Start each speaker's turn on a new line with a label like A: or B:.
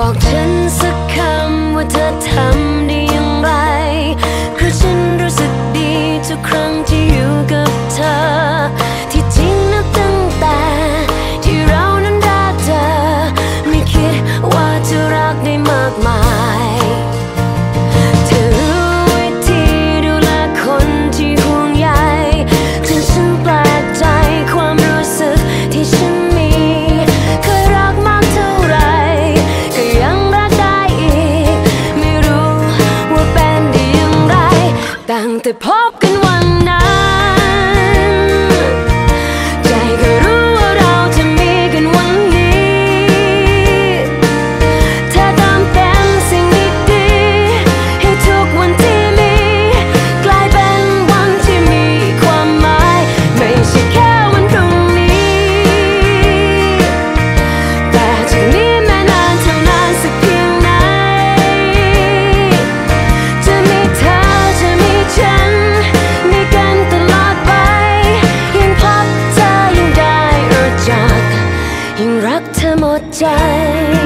A: บอกฉันสักคำว่าเธอทำได้อย่างไร คือฉันรู้สึกดีทุกครั้งที่อยู่กับเธอ the pump. ดใจ